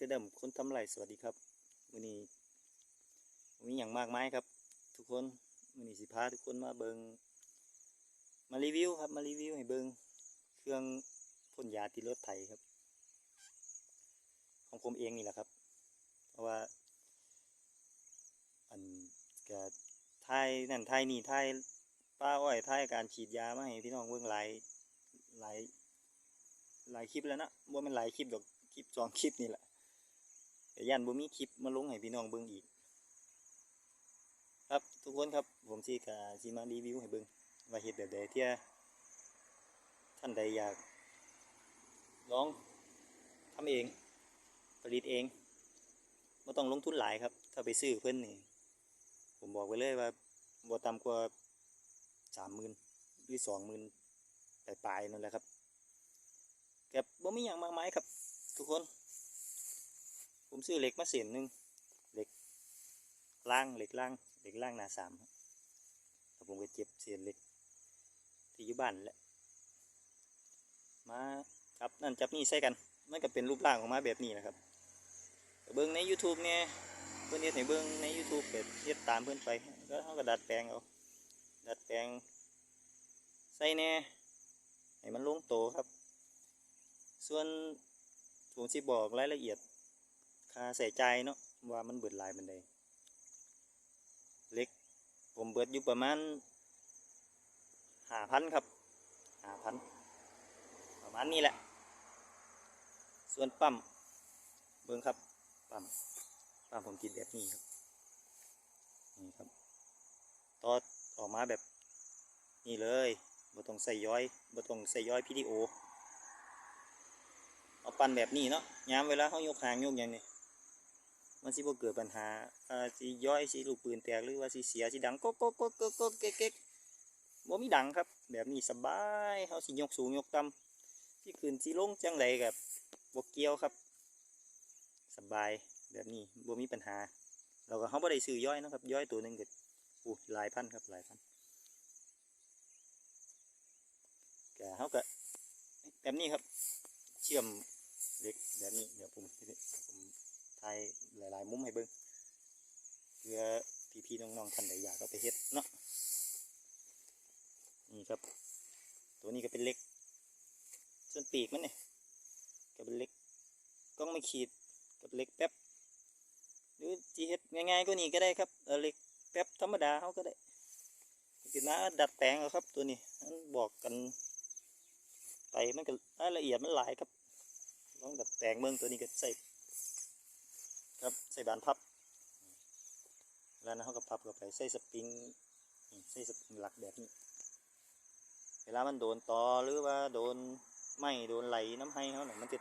ตเดิมคนทำไรสวัสดีครับวันนี้มีอย่างมากมายครับ ทุกคนวันนี้สิพาทุกคนมาเบิงมารีวิวครับมารีวิวให้เบิงเครื่องพ่นยาติดรถไถครับ ของผมเองนี่แหละครับ เพราะว่า อันกะทายนั่นทายนี่ทายป้าอ้อยทายการฉีดยามาให้พี่น้องเบิ่งหลายหลายหลายคลิปแล้วนะว่ามันหลายคลิปดอกคลิปสองคลิปนี่แหละ แต่ยันบ่มีคลิปมาลงให้พี่น้องเบิ่งอีก ครับทุกคนครับผมสิกะสิมารีวิวให้เบิ่งว่าเฮ็ดแบบใดเที่ยท่านใดอยากลองทำเอง ผลิตเองไม่ต้องลงทุนหลายครับ ถ้าไปซื้อเพิ่อนนี่ผมบอกไว้เลยว่าบ่ต่ำกว่าสามหมื่นหรือสองหมื่นปลายๆนั่นแหละครับแก็บ่มีอย่างมากมายครับ ทุกคน ผมซื้อเหล็กมาเส้นหนึ่งเหล็กล่างเหล็กล่างเหล็กล่างหนาสามแล้วผมก็เจ็บเศษเหล็ก ที่อยู่บ้านแหละมาครับนั่นจับนี่ใส่กันมันก็เป็นรูปร่างออกมาแบบนี้นะครับเบิ่งใน YouTube เนี่ยเพื่อนเฮ็ดให้เบิ่งใน YouTube ก็เฮ็ดตามเพื่อนไปก็เขาก็ดัดแปลงเอาดัดแปลงใส่แน่ให้มันลงโตครับ ส่วนผมสิบอกรายละเอียด ค่าใส่ใจเนาะว่ามันเบิดลายบันไดเล็ก ผมเบิดอยู่ประมาณห้าพันครับห้าพันประมาณนี้แหละ ส่วนปั๊มเบิ้งครับปั๊มปั๊มผมติดแบบนี้ครับนี่ครับตอดออกมาแบบนี่เลยบ่ต้องใส่ย้อยบ่ต้องใส่ย้อยพีดีโอเอาปั่นแบบนี้เนาะยามเวลาเขายกหางยกอย่างนี้ มันสิบ่เกิดปัญหาอ่าสิย้อยสิลูกปืนแตกหรือว่าสิเสียสิดังก๊กก๊กก๊กก๊กก๊กเก๊กเก๊กบ่มีดังครับ แบบนี้สบายเขาสิยกสูงยกต่ำที่ขึ้นสิลงจังไดกับบกเกี่ยวครับ สบายแบบนี้บ่มีปัญหา เราก็เขาบ่ได้ซื้อย่อยนะครับย่อยตัวหนึ่งก็อู้หลายพันครับหลายพันแกเขาก็แบบนี้ครับ เชื่อมเล็กแบบนี้เดี๋ยวผมผม ถ่ายหลาย ๆ มุมให้เบิ่งเพื่อพี่ๆน้องๆท่านใดอยากเอาไปเฮ็ดเนาะนี่ครับ ตัวนี้ก็เป็นเล็ก ส่วนปีกมันเนี่ยกับเล็กกล้องไม่ขีดกับเล็กแป๊บหรือจีเฮ็ดง่ายๆก็นี่ก็ได้ครับเออเล็กแป๊บธรรมดาเขาก็ได้คือมาดัดแปลงครับ ตัวนี้มันบอกกัน ไปมันก็รายละเอียดมันหลายครับลองดัดแปลงเมืองตัวนี้ก็ใส่ ครับใส่บานพับ แล้วนะเขาก็พับเข้าไปใส่สปริงใส่สปริงหลักแบบนี้ เวลามันโดนตอหรือว่าโดนไม่โดนไหลน้ำให้เขาหน่อยมันจะ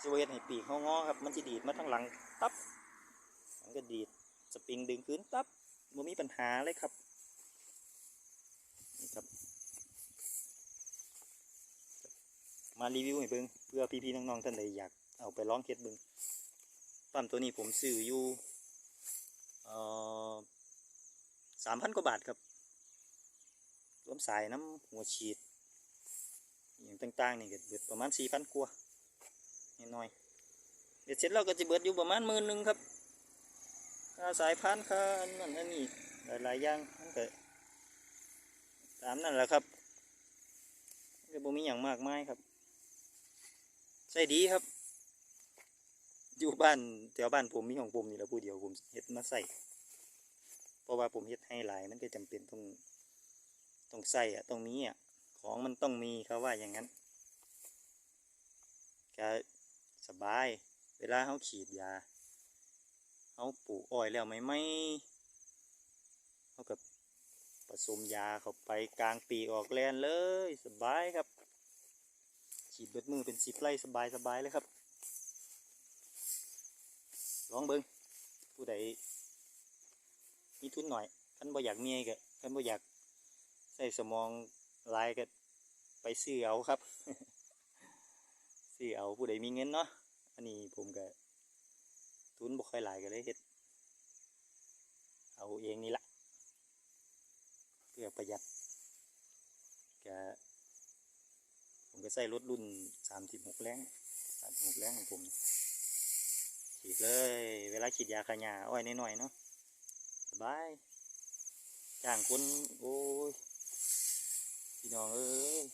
สิเวทให้ปีกเขางอครับ มันจะดีดมาทางหลังตับมันก็ดีดสปริงดึงขึ้นตับมันมีปัญหาเลยครับนี่ครับ มารีวิวให้เบิ้งเพื่อพี่ๆน้องๆท่านใดอยากเอาไปลองเฮ็ดเบิ้ง ปั๊มตัวนี้ผมซื้ออยู่สามพันกว่าบาทครับ รวมสายน้ำหัวฉีดอย่างต่างๆนี่ก็เบิดประมาณสี่พันกว่าน้อยๆเดี๋ยวเสร็จเราก็จะเบิดอยู่ประมาณหมื่นหนึ่งครับค่าสายพันธ์ค่าอันนั่นอันนี้หลายๆอย่างมันก็ตามนั่นแหละครับก็บ่มีอย่างมากมายครับใส่ดีครับ อยู่บ้านแถวบ้านผมมีของผมนี่แหละผู้เดียวผมเฮ็ดมาใส่เพราะว่าผมเฮ็ดให้หลายมันก็จำเป็นต้องต้องใส่อะต้องมีอะของมันต้องมีเขาว่าอย่างนั้นก็สบาย เวลาเขาฉีดยาเขาปลูกอ้อยแล้วไหมไม่เขากับผสมยาเข้าไปกลางปีออกแลนเลยสบายครับฉีดเบิดมือเป็นสิบไร่สบายสบายเลยครับ ลองเบิงผู้ใดมีทุนหน่อยท่านบ่อยากเมียก็ท่านบ่อยากใส่สมองลายก็ไปซื้อเอาครับซื้อเอาผู้ใดมีเงินเนาะอันนี้ผมก็ทุนบ่ค่อยหลายก็เลยเฮ็ดเอาเองนี่ละเพื่อประหยัดก็ผมก็ใส่รถรุ่นสามสิบหกแรงสามสิบหกแรงของผม ฉีดเลย เวลาฉีดยาขยาอ้อยน้อยๆเนาะสบายจ้างคนโอ้ยพี่น้องเอ้ย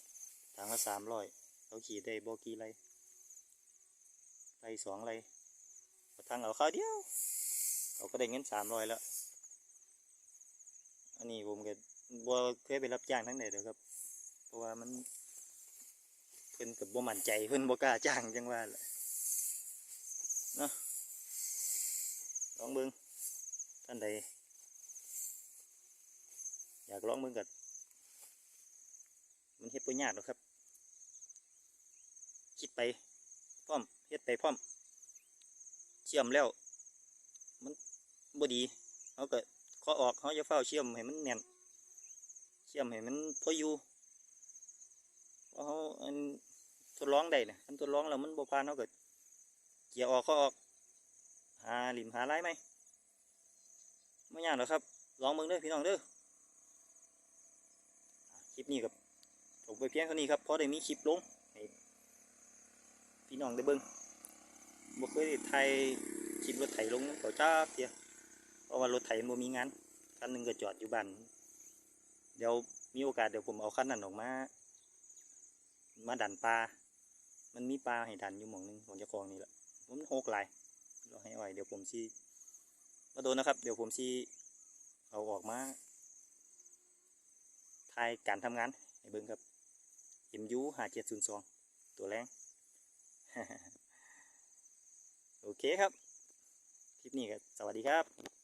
ทางละสามร้อยเขาฉีดได้บกี่ไรไรสองไรทางเอาข้าวเดียวเขาก็ได้เงินสามร้อยแล้วอันนี้ผมก็บ่เคยไปรับจ้างทั้งไหนเด้อครับ เพราะว่ามันเพิ่นกับบ่มั่นใจเพิ่นบ่กล้าจ้างจังว่าแหละเนาะ ลองเบิ่งท่านใดอยากลองเบิ่งกันมันเฮ็ดบ่ยากหรอครับ คิดไปพร้อมเฮ็ดไปพร้อมเชื่อมแล้ว มันบดีเขาก็เคาะออกเขาจะเฝ้าเชื่อมให้มันแน่นเชื่อมให้มันพออยู่เพราะเขาอันทดลองได้นะอันทดลองแล้วมันบ่ผ่านเขาก็เกี่ยออกก็ออก หาหลิมหาไรไหมไม่ยากหรอกครับ ลองเบิ่งเด้อพี่น้องเด้อคลิปนี้กับผมไปเพียงเท่านี้ครับเพราะได้มีคลิปลงให้พี่น้องได้เบิ่งบ่เคยได้ถ่ายคลิปรถไถลงเขาจ้าเดียเพราะว่ารถไถมันบ่มีงานคันหนึ่งก็จอดอยู่บ้านเดี๋ยวมีโอกาสเดี๋ยวผมเอาคันนั้นออกมา มาดันปลา มันมีปลาให้ดันอยู่หม่องหนึงของเจ้าของนี่แหละผมโหกหลาย เราให้อ่อยเดี๋ยวผมซีมาโดนนะครับ เดี๋ยวผมซีเอาออกมาทายการทำงานให้เบิ้งครับ MU ห้าเจ็ดศูนย์สองตัวแรง โอเคครับ คลิปนี้ก็สวัสดีครับ